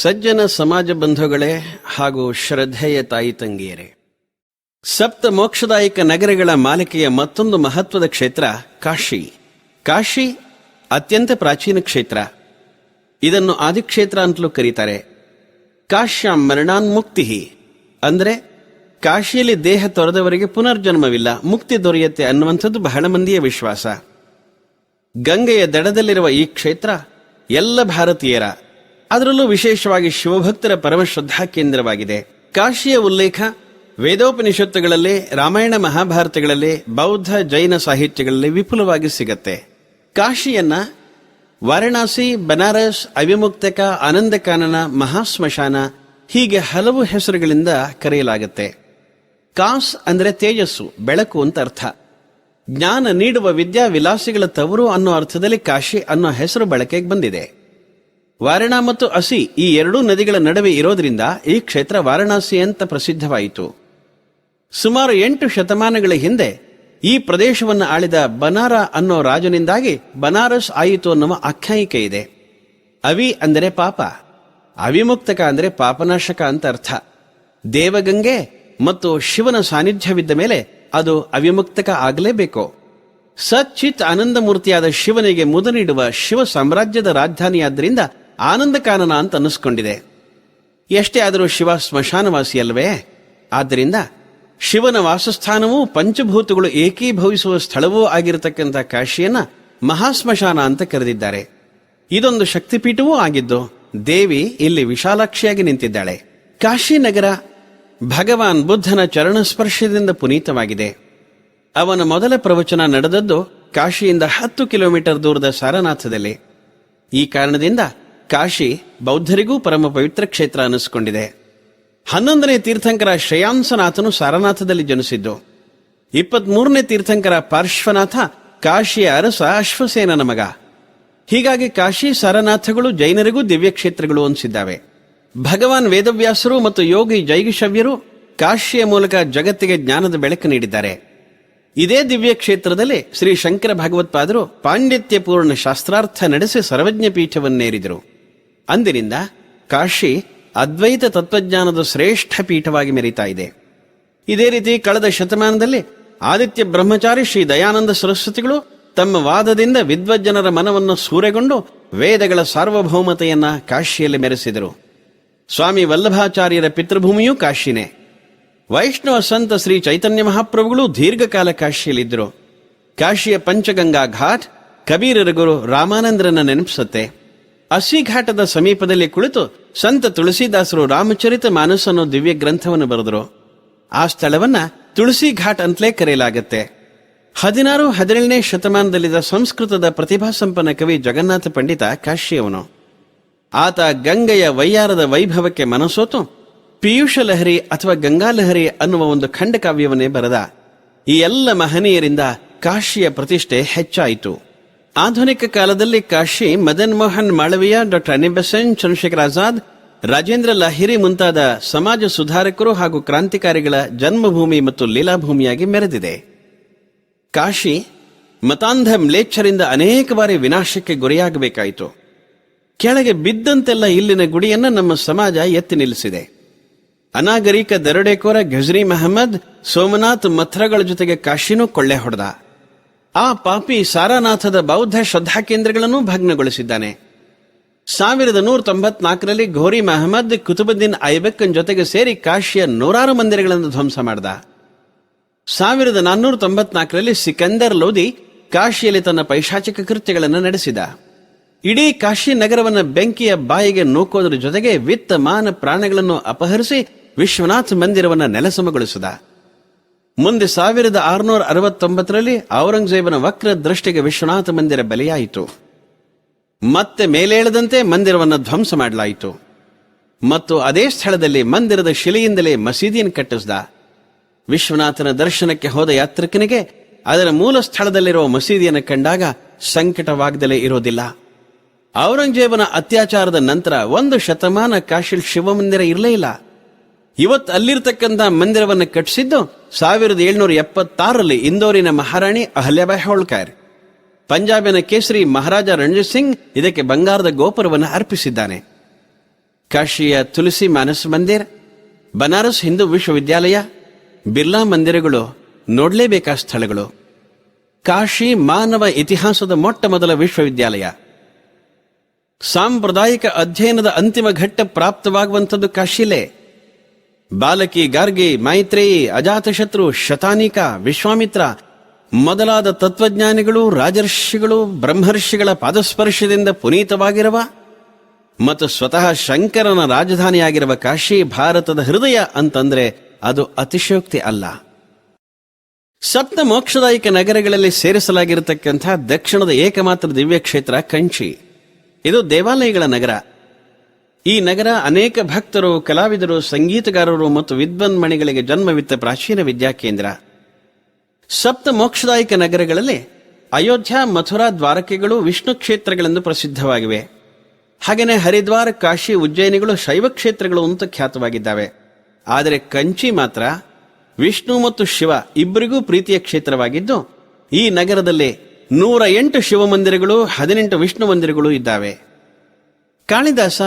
ಸಜ್ಜನ ಸಮಾಜ ಬಂಧುಗಳೇ ಹಾಗೂ ಶ್ರದ್ಧೆಯ ತಾಯಿ ತಂಗಿಯರೇ, ಸಪ್ತ ಮೋಕ್ಷದಾಯಕ ನಗರಗಳ ಮಾಲಿಕೆಯ ಮತ್ತೊಂದು ಮಹತ್ವದ ಕ್ಷೇತ್ರ ಕಾಶಿ. ಕಾಶಿ ಅತ್ಯಂತ ಪ್ರಾಚೀನ ಕ್ಷೇತ್ರ. ಇದನ್ನು ಆದಿಕ್ಷೇತ್ರ ಅಂತಲೂ ಕರೀತಾರೆ. ಕಾಶ್ಯಾಂ ಮರಣಾನ್ಮುಕ್ತಿ ಅಂದರೆ, ಕಾಶಿಯಲ್ಲಿ ದೇಹ ತೊರೆದವರಿಗೆ ಪುನರ್ಜನ್ಮವಿಲ್ಲ, ಮುಕ್ತಿ ದೊರೆಯುತ್ತೆ ಅನ್ನುವಂಥದ್ದು ಬಹಳ ಮಂದಿಯ ವಿಶ್ವಾಸ. ಗಂಗೆಯ ದಡದಲ್ಲಿರುವ ಈ ಕ್ಷೇತ್ರ ಎಲ್ಲ ಭಾರತೀಯರ ಅದರಲ್ಲೂ ವಿಶೇಷವಾಗಿ ಶಿವಭಕ್ತರ ಪರಮ ಶ್ರದ್ಧಾ ಕೇಂದ್ರವಾಗಿದೆ. ಕಾಶಿಯ ಉಲ್ಲೇಖ, ವೇದೋಪನಿಷತ್ತುಗಳಲ್ಲಿ, ರಾಮಾಯಣ ಮಹಾಭಾರತಗಳಲ್ಲಿ, ಬೌದ್ಧ ಜೈನ ಸಾಹಿತ್ಯಗಳಲ್ಲಿ ವಿಪುಲವಾಗಿ ಸಿಗತ್ತೆ. ಕಾಶಿಯನ್ನ ವಾರಣಾಸಿ, ಬನಾರಸ್, ಅವಿಮುಕ್ತಕ, ಆನಂದಕಾನನ, ಮಹಾಸ್ಮಶಾನ ಹೀಗೆ ಹಲವು ಹೆಸರುಗಳಿಂದ ಕರೆಯಲಾಗುತ್ತೆ. ಕಾಸ್ ಅಂದರೆ ತೇಜಸ್ಸು, ಬೆಳಕು ಅಂತ ಅರ್ಥ. ಜ್ಞಾನ ನೀಡುವ ವಿದ್ಯಾ ವಿಲಾಸಿಗಳ ತವರು ಅನ್ನೋ ಅರ್ಥದಲ್ಲಿ ಕಾಶಿ ಅನ್ನೋ ಹೆಸರು ಬಳಕೆಗೆ ಬಂದಿದೆ. ವಾರಣಾ ಮತ್ತು ಅಸಿ ಈ ಎರಡೂ ನದಿಗಳ ನಡುವೆ ಇರೋದ್ರಿಂದ ಈ ಕ್ಷೇತ್ರ ವಾರಣಾಸಿ ಅಂತ ಪ್ರಸಿದ್ಧವಾಯಿತು. ಸುಮಾರು ಎಂಟು ಶತಮಾನಗಳ ಹಿಂದೆ ಈ ಪ್ರದೇಶವನ್ನು ಆಳಿದ ಬನಾರ ಅನ್ನೋ ರಾಜನಿಂದಾಗಿ ಬನಾರಸ್ ಆಯಿತು ಅನ್ನುವ ಆಖ್ಯಾಯಿಕೆ ಇದೆ. ಅವಿ ಅಂದರೆ ಪಾಪ. ಅವಿಮುಕ್ತಕ ಅಂದರೆ ಪಾಪನಾಶಕ ಅಂತ ಅರ್ಥ. ದೇವಗಂಗೆ ಮತ್ತು ಶಿವನ ಸಾನ್ನಿಧ್ಯವಿದ್ದ ಮೇಲೆ ಅದು ಅವಿಮುಕ್ತಕ ಆಗಲೇಬೇಕು. ಸಚ್ಚಿತ್ ಆನಂದಮೂರ್ತಿಯಾದ ಶಿವನಿಗೆ ಮುದ ನೀಡುವ ಶಿವ ಸಾಮ್ರಾಜ್ಯದ ರಾಜಧಾನಿಯಾದ್ದರಿಂದ ಆನಂದಕಾನನ ಅಂತ ಅನ್ನಿಸ್ಕೊಂಡಿದೆ. ಎಷ್ಟೇ ಆದರೂ ಶಿವ ಸ್ಮಶಾನವಾಸಿ ಅಲ್ವೇ ಆದ್ದರಿಂದ ಶಿವನ ವಾಸಸ್ಥಾನವೂ ಪಂಚಭೂತಗಳು ಏಕೀಭವಿಸುವ ಸ್ಥಳವೂ ಆಗಿರತಕ್ಕಂಥ ಕಾಶಿಯನ್ನ ಮಹಾಸ್ಮಶಾನ ಅಂತ ಕರೆದಿದ್ದಾರೆ. ಇದೊಂದು ಶಕ್ತಿಪೀಠವೂ ಆಗಿದ್ದು, ದೇವಿ ಇಲ್ಲಿ ವಿಶಾಲಾಕ್ಷಿಯಾಗಿ ನಿಂತಿದ್ದಾಳೆ. ಕಾಶಿ ನಗರ ಭಗವಾನ್ ಬುದ್ಧನ ಚರಣ ಸ್ಪರ್ಶದಿಂದ ಪುನೀತವಾಗಿದೆ. ಅವನ ಮೊದಲ ಪ್ರವಚನ ನಡೆದದ್ದು ಕಾಶಿಯಿಂದ ಹತ್ತು ಕಿಲೋಮೀಟರ್ ದೂರದ ಸಾರನಾಥದಲ್ಲಿ. ಈ ಕಾರಣದಿಂದ ಕಾಶಿ ಬೌದ್ಧರಿಗೂ ಪರಮ ಪವಿತ್ರ ಕ್ಷೇತ್ರ ಅನಿಸಿಕೊಂಡಿದೆ ಹನ್ನೊಂದನೇ ತೀರ್ಥಂಕರ ಶ್ರೇಯಾಂಸನಾಥನು ಸಾರನಾಥದಲ್ಲಿ ಜನಿಸಿದ್ದು. ಇಪ್ಪತ್ಮೂರನೇ ತೀರ್ಥಂಕರ ಪಾರ್ಶ್ವನಾಥ ಕಾಶಿಯ ಅರಸ ಅಶ್ವಸೇನನ ಮಗ. ಹೀಗಾಗಿ ಕಾಶಿ ಸಾರನಾಥಗಳು ಜೈನರಿಗೂ ದಿವ್ಯ ಕ್ಷೇತ್ರಗಳು ಅನಿಸಿದ್ದಾವೆ. ಭಗವಾನ್ ವೇದವ್ಯಾಸರು ಮತ್ತು ಯೋಗಿ ಜೈಗಿಶವ್ಯರು ಕಾಶಿಯ ಮೂಲಕ ಜಗತ್ತಿಗೆ ಜ್ಞಾನದ ಬೆಳಕು ನೀಡಿದ್ದಾರೆ. ಇದೇ ದಿವ್ಯ ಕ್ಷೇತ್ರದಲ್ಲಿ ಶ್ರೀ ಶಂಕರ ಭಗವತ್ಪಾದರು ಪಾಂಡಿತ್ಯಪೂರ್ಣ ಶಾಸ್ತ್ರಾರ್ಥ ನಡೆಸಿ ಸರ್ವಜ್ಞ ಪೀಠವನ್ನೇರಿದರು ಅಂದಿನಿಂದ ಕಾಶಿ ಅದ್ವೈತ ತತ್ವಜ್ಞಾನದ ಶ್ರೇಷ್ಠ ಪೀಠವಾಗಿ ಮೆರೀತಾ ಇದೆ. ಇದೇ ರೀತಿ ಕಳೆದ ಶತಮಾನದಲ್ಲಿ ಆದಿತ್ಯ ಬ್ರಹ್ಮಚಾರಿ ಶ್ರೀ ದಯಾನಂದ ಸರಸ್ವತಿಗಳು ತಮ್ಮ ವಾದದಿಂದ ವಿದ್ವಜ್ಜನರ ಮನವನ್ನು ಸೂರೆಗೊಂಡು ವೇದಗಳ ಸಾರ್ವಭೌಮತೆಯನ್ನ ಕಾಶಿಯಲ್ಲಿ ಮೆರೆಸಿದರು. ಸ್ವಾಮಿ ವಲ್ಲಭಾಚಾರ್ಯರ ಪಿತೃಭೂಮಿಯೂ ಕಾಶಿನೇ. ವೈಷ್ಣವ ಸಂತ ಶ್ರೀ ಚೈತನ್ಯ ಮಹಾಪ್ರಭುಗಳು ದೀರ್ಘಕಾಲ ಕಾಶಿಯಲ್ಲಿದ್ದರು. ಕಾಶಿಯ ಪಂಚಗಂಗಾ ಘಾಟ್ ಕಬೀರರ ಗುರು ರಾಮಾನಂದ್ರನ ನೆನಪಿಸುತ್ತೆ. ಅಸಿ ಘಾಟದ ಸಮೀಪದಲ್ಲಿ ಕುಳಿತು ಸಂತ ತುಳಸಿದಾಸರು ರಾಮಚರಿತ ಮಾನಸ ಅನ್ನೋ ದಿವ್ಯ ಗ್ರಂಥವನ್ನು ಬರೆದರು. ಆ ಸ್ಥಳವನ್ನ ತುಳಸಿ ಘಾಟ್ ಅಂತಲೇ ಕರೆಯಲಾಗತ್ತೆ. ಹದಿನಾರು, ಹದಿನೇಳನೇ ಶತಮಾನದಲ್ಲಿದ್ದ ಸಂಸ್ಕೃತದ ಪ್ರತಿಭಾ ಸಂಪನ್ನ ಕವಿ ಜಗನ್ನಾಥ ಪಂಡಿತ ಕಾಶಿಯವನು ಆತ ಗಂಗೆಯ ವೈಯಾರದ ವೈಭವಕ್ಕೆ ಮನಸೋತು ಪಿಯೂಷ ಲಹರಿ ಅಥವಾ ಗಂಗಾ ಲಹರಿ ಅನ್ನುವ ಒಂದು ಖಂಡಕಾವ್ಯವನ್ನೇ ಬರೆದ. ಈ ಎಲ್ಲ ಮಹನೀಯರಿಂದ ಕಾಶಿಯ ಪ್ರತಿಷ್ಠೆ ಹೆಚ್ಚಾಯಿತು. ಆಧುನಿಕ ಕಾಲದಲ್ಲಿ Kashi Madan Mohan Malaviya doctor Annie Besant Chandrashekhar Azad, Rajendra Lahiri ಮುಂತಾದ ಸಮಾಜ ಸುಧಾರಕರು ಹಾಗೂ ಕ್ರಾಂತಿಕಾರಿಗಳ ಜನ್ಮಭೂಮಿ ಮತ್ತು ಲೀಲಾಭೂಮಿಯಾಗಿ ಮೆರೆದಿದೆ. ಕಾಶಿ ಮತಾಂಧ ಮ್ಲೇಚ್ಛರಿಂದ ಅನೇಕ ಬಾರಿ ವಿನಾಶಕ್ಕೆ ಗುರಿಯಾಗಬೇಕಾಯಿತು. ಕೆಳಗೆ ಬಿದ್ದಂತೆಲ್ಲ ಇಲ್ಲಿನ ಗುಡಿಯನ್ನು ನಮ್ಮ ಸಮಾಜ ಎತ್ತಿ ನಿಲ್ಲಿಸಿದೆ. ಅನಾಗರಿಕ ದರೋಡೆಕೋರ ಘಜ್ರಿ ಮಹಮ್ಮದ್, ಸೋಮನಾಥ್ ಮಥ್ರಗಳ ಜೊತೆಗೆ ಕಾಶಿನೂ ಕೊಳ್ಳೆ ಹೊಡೆದ. ಆ ಪಾಪಿ ಸಾರಾನಾಥದ ಬೌದ್ಧ ಶ್ರದ್ಧಾ ಕೇಂದ್ರಗಳನ್ನು ಭಗ್ನಗೊಳಿಸಿದ್ದಾನೆ. ಸಾವಿರದ ನೂರ ತೊಂಬತ್ನಾಲ್ಕರಲ್ಲಿ ಘೋರಿ ಮಹಮ್ಮದ್ ಕುತುಬುದ್ದೀನ್ ಐಬಕ್ಕನ್ ಜೊತೆಗೆ ಸೇರಿ ಕಾಶಿಯ ನೂರಾರು ಮಂದಿರಗಳನ್ನು ಧ್ವಂಸ ಮಾಡಿದ. ಸಾವಿರದ ನಾನ್ನೂರ ತೊಂಬತ್ನಾಲ್ಕರಲ್ಲಿ ಸಿಕಂದರ್ ಲೋದಿ ಕಾಶಿಯಲ್ಲಿ ತನ್ನ ಪೈಶಾಚಿಕ ಕೃತ್ಯಗಳನ್ನು ನಡೆಸಿದ. ಇಡೀ ಕಾಶಿ ನಗರವನ್ನು ಬೆಂಕಿಯ ಬಾಯಿಗೆ ನೂಕೋದ್ರ ಜೊತೆಗೆ ವಿತ್ತ ಮಾನ ಪ್ರಾಣಗಳನ್ನು ಅಪಹರಿಸಿ ವಿಶ್ವನಾಥ್ ಮಂದಿರವನ್ನು ನೆಲಸಮಗೊಳಿಸಿದ. ಮುಂದೆ ಸಾವಿರದ ಆರುನೂರ ಅರವತ್ತೊಂಬತ್ತರಲ್ಲಿ ಔರಂಗಜೇಬನ ವಕ್ರ ದೃಷ್ಟಿಗೆ ವಿಶ್ವನಾಥ ಮಂದಿರ ಬಲಿಯಾಯಿತು. ಮತ್ತೆ ಮೇಲೇಳದಂತೆ ಮಂದಿರವನ್ನು ಧ್ವಂಸ ಮಾಡಲಾಯಿತು. ಮತ್ತು ಅದೇ ಸ್ಥಳದಲ್ಲಿ ಮಂದಿರದ ಶಿಲೆಯಿಂದಲೇ ಮಸೀದಿಯನ್ನು ಕಟ್ಟಿಸಿದ. ವಿಶ್ವನಾಥನ ದರ್ಶನಕ್ಕೆ ಹೋದ ಯಾತ್ರಿಕನಿಗೆ ಅದರ ಮೂಲ ಸ್ಥಳದಲ್ಲಿರುವ ಮಸೀದಿಯನ್ನು ಕಂಡಾಗ ಸಂಕಟವಾಗದಲೇ ಇರೋದಿಲ್ಲ. ಔರಂಗಜೇಬನ ಅತ್ಯಾಚಾರದ ನಂತರ ಒಂದು ಶತಮಾನ ಕಾಶಿಲ್ ಶಿವಮಂದಿರ ಇರಲೇ ಇಲ್ಲ. ಇವತ್ತು ಅಲ್ಲಿರ್ತಕ್ಕಂಥ ಮಂದಿರವನ್ನು ಕಟ್ಟಿಸಿದ್ದು ಸಾವಿರದ ಏಳ್ನೂರ ಎಪ್ಪತ್ತಾರರಲ್ಲಿ ಇಂದೋರಿನ ಮಹಾರಾಣಿ ಅಹಲ್ಯಾಬಾಯಿ ಹೋಳ್ಕರ್. ಪಂಜಾಬಿನ ಕೇಸರಿ ಮಹಾರಾಜ ರಣಜಿತ್ ಸಿಂಗ್ ಇದಕ್ಕೆ ಬಂಗಾರದ ಗೋಪುರವನ್ನು ಅರ್ಪಿಸಿದ್ದಾನೆ. ಕಾಶಿಯ ತುಳಸಿ ಮಾನಸ್ ಮಂದಿರ್, ಬನಾರಸ್ ಹಿಂದೂ ವಿಶ್ವವಿದ್ಯಾಲಯ, ಬಿರ್ಲಾ ಮಂದಿರಗಳು ನೋಡಲೇಬೇಕಾದ ಸ್ಥಳಗಳು. ಕಾಶಿ ಮಾನವ ಇತಿಹಾಸದ ಮೊಟ್ಟ ಮೊದಲ ವಿಶ್ವವಿದ್ಯಾಲಯ. ಸಾಂಪ್ರದಾಯಿಕ ಅಧ್ಯಯನದ ಅಂತಿಮ ಘಟ್ಟ ಪ್ರಾಪ್ತವಾಗುವಂಥದ್ದು ಕಾಶಿಲೇ. ಬಾಲಕಿ ಗಾರ್ಗಿ, ಮೈತ್ರೇಯಿ, ಅಜಾತಶತ್ರು, ಶತಾನಿಕ, ವಿಶ್ವಾಮಿತ್ರ, ಮೊದಲಾದ ತತ್ವಜ್ಞಾನಿಗಳು, ರಾಜರ್ಷಿಗಳು, ಬ್ರಹ್ಮರ್ಷಿಗಳ ಪಾದಸ್ಪರ್ಶದಿಂದ ಪುನೀತವಾಗಿರುವ ಮತ್ತು ಸ್ವತಃ ಶಂಕರನ ರಾಜಧಾನಿಯಾಗಿರುವ ಕಾಶಿ ಭಾರತದ ಹೃದಯ ಅಂತಂದ್ರೆ ಅದು ಅತಿಶಯೋಕ್ತಿ ಅಲ್ಲ. ಸಪ್ತ ಮೋಕ್ಷದಾಯಕ ನಗರಗಳಲ್ಲಿ ಸೇರಿಸಲಾಗಿರತಕ್ಕಂಥ ದಕ್ಷಿಣದ ಏಕಮಾತ್ರ ದಿವ್ಯ ಕ್ಷೇತ್ರ ಕಂಚಿ. ಇದು ದೇವಾಲಯಗಳ ನಗರ. ಈ ನಗರ ಅನೇಕ ಭಕ್ತರು, ಕಲಾವಿದರು, ಸಂಗೀತಗಾರರು ಮತ್ತು ವಿದ್ವನ್ಮಣಿಗಳಿಗೆ ಜನ್ಮವಿತ್ತ ಪ್ರಾಚೀನ ವಿದ್ಯಾಕೇಂದ್ರ ಸಪ್ತ ಮೋಕ್ಷದಾಯಕ ನಗರಗಳಲ್ಲಿ ಅಯೋಧ್ಯ, ಮಥುರಾ ದ್ವಾರಕೆಗಳು ವಿಷ್ಣು ಕ್ಷೇತ್ರಗಳೆಂದು ಪ್ರಸಿದ್ಧವಾಗಿವೆ. ಹಾಗೆಯೇ ಹರಿದ್ವಾರ, ಕಾಶಿ, ಉಜ್ಜಯಿನಿಗಳು ಶೈವ ಕ್ಷೇತ್ರಗಳು ಅಂತ ಖ್ಯಾತವಾಗಿದ್ದಾವೆ. ಆದರೆ ಕಂಚಿ ಮಾತ್ರ ವಿಷ್ಣು ಮತ್ತು ಶಿವ ಇಬ್ಬರಿಗೂ ಪ್ರೀತಿಯ ಕ್ಷೇತ್ರವಾಗಿದ್ದು, ಈ ನಗರದಲ್ಲಿ ನೂರ ಎಂಟು ಶಿವಮಂದಿರಗಳು, ಹದಿನೆಂಟು ವಿಷ್ಣು ಮಂದಿರಗಳು ಇದ್ದಾವೆ. ಕಾಳಿದಾಸ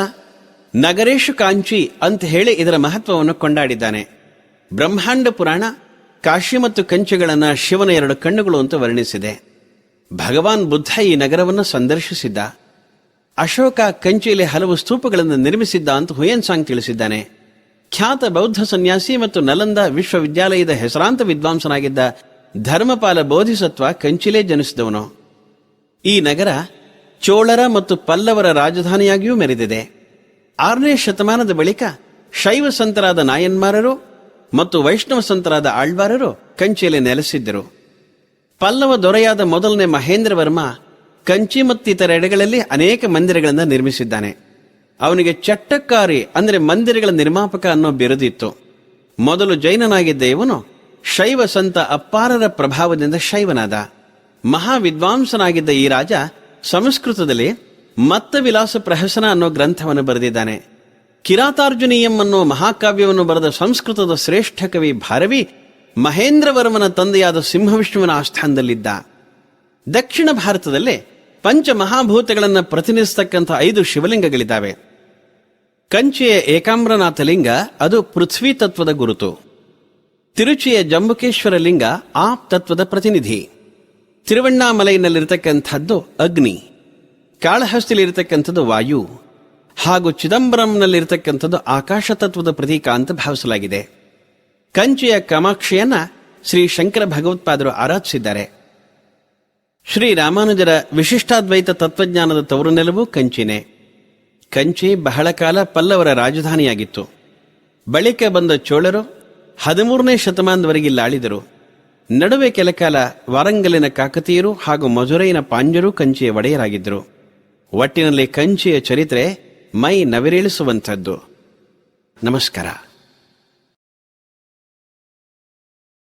ನಗರೇಶು ಕಾಂಚಿ ಅಂತ ಹೇಳಿ ಇದರ ಮಹತ್ವವನ್ನು ಕೊಂಡಾಡಿದ್ದಾನೆ. ಬ್ರಹ್ಮಾಂಡ ಪುರಾಣ, ಕಾಶಿ ಮತ್ತು ಕಂಚಿಗಳನ್ನು ಶಿವನ ಎರಡು ಕಣ್ಣುಗಳು ಅಂತ ವರ್ಣಿಸಿದೆ. ಭಗವಾನ್ ಬುದ್ಧ ಈ ನಗರವನ್ನು ಸಂದರ್ಶಿಸಿದ್ದ. ಅಶೋಕ ಕಂಚಿಯಲ್ಲಿ ಹಲವು ಸ್ತೂಪಗಳನ್ನು ನಿರ್ಮಿಸಿದ್ದ ಅಂತ ಹುಯನ್ ಸಾಂಗ್ ತಿಳಿಸಿದ್ದಾನೆ. ಖ್ಯಾತ ಬೌದ್ಧ ಸನ್ಯಾಸಿ ಮತ್ತು ನಲಂದ ವಿಶ್ವವಿದ್ಯಾಲಯದ ಹೆಸರಾಂತ ವಿದ್ವಾಂಸನಾಗಿದ್ದ ಧರ್ಮಪಾಲ ಬೋಧಿಸತ್ವ ಕಂಚಿಲೇ ಜನಿಸಿದವನು. ಈ ನಗರ ಚೋಳರ ಮತ್ತು ಪಲ್ಲವರ ರಾಜಧಾನಿಯಾಗಿಯೂ ಮೆರೆದಿದೆ. ಆರನೇ ಶತಮಾನದ ಬಳಿಕ ಶೈವ ಸಂತರಾದ ನಾಯನ್ಮಾರರು ಮತ್ತು ವೈಷ್ಣವ ಸಂತರಾದ ಆಳ್ವಾರರು ಕಂಚಿಯಲ್ಲಿ ನೆಲೆಸಿದ್ದರು. ಪಲ್ಲವ ದೊರೆಯಾದ ಮೊದಲನೇ ಮಹೇಂದ್ರ ವರ್ಮ ಕಂಚಿ ಮತ್ತಿತರ ಎಡೆಗಳಲ್ಲಿ ಅನೇಕ ಮಂದಿರಗಳನ್ನು ನಿರ್ಮಿಸಿದ್ದಾನೆ. ಅವನಿಗೆ ಚಟ್ಟಕ್ಕಾರಿ ಅಂದರೆ ಮಂದಿರಗಳ ನಿರ್ಮಾಪಕ ಅನ್ನೋ ಬಿರುದಿತ್ತು. ಮೊದಲು ಜೈನನಾಗಿದ್ದ ಇವನು ಶೈವ ಸಂತ ಅಪ್ಪಾರರ ಪ್ರಭಾವದಿಂದ ಶೈವನಾದ. ಮಹಾವಿದ್ವಾಂಸನಾಗಿದ್ದ ಈ ರಾಜ ಸಂಸ್ಕೃತದಲ್ಲಿ ಮತ್ತ ವಿಲಾಸ ಪ್ರಹಸನ ಅನ್ನೋ ಗ್ರಂಥವನ್ನು ಬರೆದಿದ್ದಾನೆ. ಕಿರಾತಾರ್ಜುನೀಯಂ ಅನ್ನೋ ಮಹಾಕಾವ್ಯವನ್ನು ಬರೆದ ಸಂಸ್ಕೃತದ ಶ್ರೇಷ್ಠ ಕವಿ ಭಾರವಿ ಮಹೇಂದ್ರವರ್ಮನ ತಂದೆಯಾದ ಸಿಂಹವಿಷ್ಣುವಿನ ಆಸ್ಥಾನದಲ್ಲಿದ್ದ. ದಕ್ಷಿಣ ಭಾರತದಲ್ಲಿ ಪಂಚ ಮಹಾಭೂತಗಳನ್ನು ಪ್ರತಿನಿಧಿಸತಕ್ಕಂಥ ಐದು ಶಿವಲಿಂಗಗಳಿದ್ದಾವೆ. ಕಂಚಿಯ ಏಕಾಮ್ರನಾಥ ಲಿಂಗ ಅದು ಪೃಥ್ವಿ ತತ್ವದ ಗುರುತು. ತಿರುಚಿಯ ಜಂಬುಕೇಶ್ವರ ಲಿಂಗ ಆ ತತ್ವದ ಪ್ರತಿನಿಧಿ. ತಿರುವಣ್ಣಾಮಲೈನಲ್ಲಿರತಕ್ಕಂಥದ್ದು ಅಗ್ನಿ. ಕಾಳಹಸ್ತಿಲಿರತಕ್ಕಂಥದ್ದು ವಾಯು ಹಾಗೂ ಚಿದಂಬರಂನಲ್ಲಿರತಕ್ಕಂಥದ್ದು ಆಕಾಶ ತತ್ವದ ಪ್ರತೀಕ ಅಂತ ಭಾವಿಸಲಾಗಿದೆ. ಕಂಚಿಯ ಕಾಮಾಕ್ಷಿಯನ್ನ ಶ್ರೀ ಶಂಕರ ಭಗವತ್ಪಾದರು ಆರಾಧಿಸಿದ್ದಾರೆ. ಶ್ರೀ ರಾಮಾನುಜರ ವಿಶಿಷ್ಟಾದ್ವೈತ ತತ್ವಜ್ಞಾನದ ತವರು ನೆಲವು ಕಂಚಿನೇ. ಕಂಚಿ ಬಹಳ ಕಾಲ ಪಲ್ಲವರ ರಾಜಧಾನಿಯಾಗಿತ್ತು. ಬಳಿಕ ಬಂದ ಚೋಳರು ಹದಿಮೂರನೇ ಶತಮಾನದವರೆಗೆ ಲಾಳಿದರು. ನಡುವೆ ಕೆಲಕಾಲ ವಾರಂಗಲಿನ ಕಾಕತೀಯರು ಹಾಗೂ ಮಧುರೈನ ಪಾಂಜರು ಕಂಚಿಯ ಒಡೆಯರಾಗಿದ್ದರು. ಒಟ್ಟಿನಲ್ಲಿ ಕಂಚಿಯ ಚರಿತ್ರೆ ಮೈ ನವಿರೇಳಿಸುವಂಥದ್ದು. ನಮಸ್ಕಾರ.